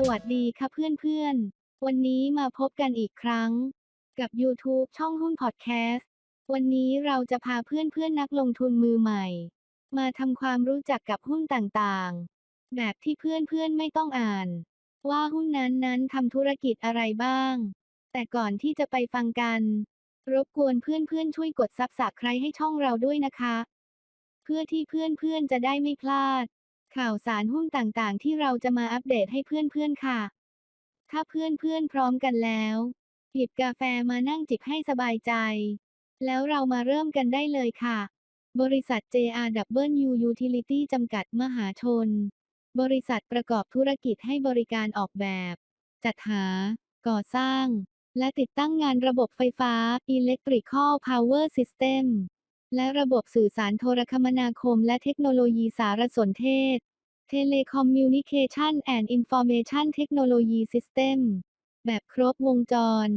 สวัสดีค่ะเพื่อนๆ วันนี้มาพบกันอีกครั้ง กับ YouTube ช่องหุ้นพอดแคสต์ วันนี้เราจะพาเพื่อนๆนักลงทุนมือใหม่ มาทำความรู้จักกับหุ้นต่างๆ แบบที่เพื่อนๆไม่ต้องอ่าน ว่าหุ้นนั้นๆทำธุรกิจอะไรบ้าง แต่ก่อนที่จะไปฟังกัน รบกวนเพื่อนๆช่วยกดซับสไครต์ให้ช่องเราด้วยนะคะ เพื่อที่เพื่อนๆจะได้ไม่พลาด ข่าวสารหุ้นต่างๆ ที่เราจะมาอัปเดตให้เพื่อนๆค่ะ ถ้าเพื่อนๆพร้อมกันแล้ว หยิบกาแฟมานั่งจิบให้สบายใจ แล้วเรามาเริ่มกันได้เลยค่ะ บริษัท JRW Utility จำกัดมหาชน บริษัทประกอบธุรกิจให้บริการออกแบบ จัดหา ก่อสร้าง และติดตั้งงานระบบไฟฟ้า Electrical Power System และระบบสื่อสารโทรคมนาคม และเทคโนโลยีสารสนเทศ Telecommunication and Information Technology System แบบครบวงจร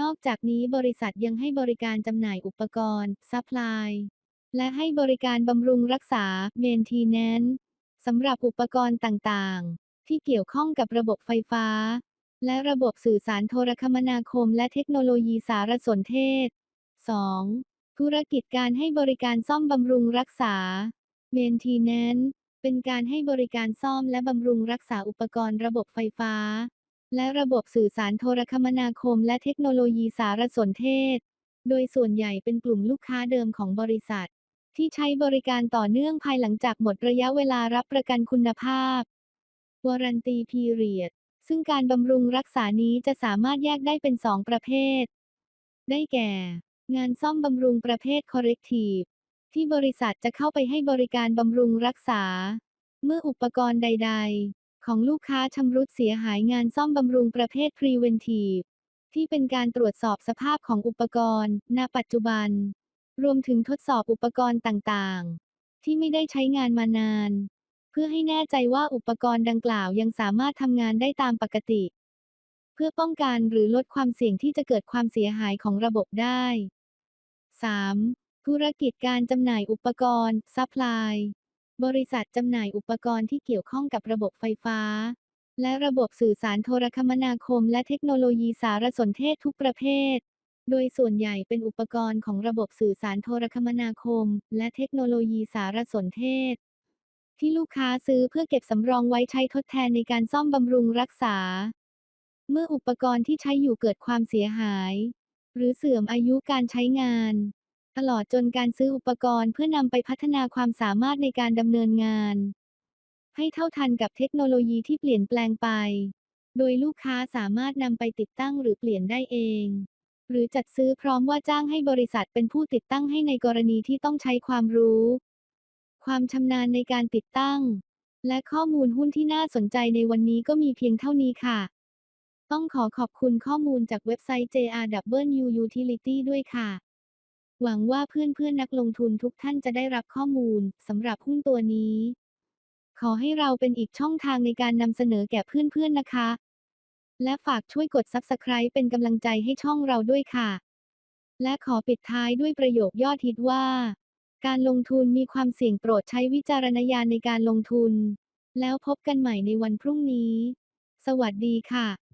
นอกจากนี้บริษัทยังให้บริการจำหน่ายอุปกรณ์ซัพพลายและให้บริการบำรุงรักษา Maintenance สำหรับอุปกรณ์ต่างๆ ที่เกี่ยวข้องกับระบบไฟฟ้า และระบบสื่อสารโทรคมนาคม และเทคโนโลยีสารสนเทศ 2. ธุรกิจการให้บริการซ่อมบำรุงรักษา Maintenance เป็นการให้บริการซ่อมและบำรุงรักษาอุปกรณ์ระบบไฟฟ้า และระบบสื่อสารโทรคมนาคมและเทคโนโลยีสารสนเทศ โดยส่วนใหญ่เป็นกลุ่มลูกค้าเดิมของบริษัท ที่ใช้บริการต่อเนื่องภายหลังจากหมดระยะเวลารับประกันคุณภาพ Warranty Period ซึ่งการบำรุงรักษานี้จะสามารถแยกได้เป็น2ประเภท ได้แก่ งานซ่อมบำรุงประเภท Corrective ที่บริษัทจะเข้าไปให้บริการบำรุงรักษา เมื่ออุปกรณ์ใด ๆ ของลูกค้าชำรุดเสียหายงานซ่อมบำรุงประเภท Preventive ที่เป็นการตรวจสอบสภาพของอุปกรณ์ ณ ปัจจุบัน รวมถึงทดสอบอุปกรณ์ต่างๆ ที่ไม่ได้ใช้งานมานาน เพื่อให้แน่ใจว่าอุปกรณ์ดังกล่าวยังสามารถทำงานได้ตามปกติ เพื่อป้องกันหรือลดความเสี่ยงที่จะเกิดความเสียหายของระบบได้ 3. ธุรกิจการจำหน่ายอุปกรณ์ซัพพลายบริษัทจำหน่ายอุปกรณ์ที่เกี่ยวข้องกับระบบไฟฟ้า และระบบสื่อสารโทรคมนาคม และเทคโนโลยีสารสนเทศทุกประเภท โดยส่วนใหญ่เป็นอุปกรณ์ของระบบสื่อสารโทรคมนาคม และเทคโนโลยีสารสนเทศ ที่ลูกค้าซื้อเพื่อเก็บสำรองไว้ใช้ทดแทนในการซ่อมบำรุงรักษา เมื่ออุปกรณ์ที่ใช้อยู่เกิดความเสียหาย หรือเสื่อมอายุการใช้งาน ตลอดจนการซื้ออุปกรณ์เพื่อนำไปพัฒนาความสามารถในการดำเนินงาน ให้เท่าทันกับเทคโนโลยีที่เปลี่ยนแปลงไป โดยลูกค้าสามารถนำไปติดตั้งหรือเปลี่ยนได้เอง หรือจัดซื้อพร้อมว่าจ้างให้บริษัทเป็นผู้ติดตั้งให้ในกรณีที่ต้องใช้ความรู้ ความชำนาญในการติดตั้งและข้อมูลหุ้นที่น่าสนใจในวันนี้ก็มีเพียงเท่านี้ค่ะ ต้องขอขอบคุณข้อมูลจากเว็บไซต์ JRW Utility ด้วยค่ะ หวังว่าเพื่อนๆนักลงทุนทุกท่านจะได้รับข้อมูลสำหรับหุ้นตัวนี้ ขอให้เราเป็นอีกช่องทางในการนำเสนอแก่เพื่อนๆนะคะ และฝากช่วยกด Subscribe เป็นกำลังใจให้ช่องเราด้วยค่ะ และขอปิดท้ายด้วยประโยคยอดฮิตว่า การลงทุนมีความเสี่ยงโปรดใช้วิจารณญาณในการลงทุน แล้วพบกันใหม่ในวันพรุ่งนี้ สวัสดีค่ะ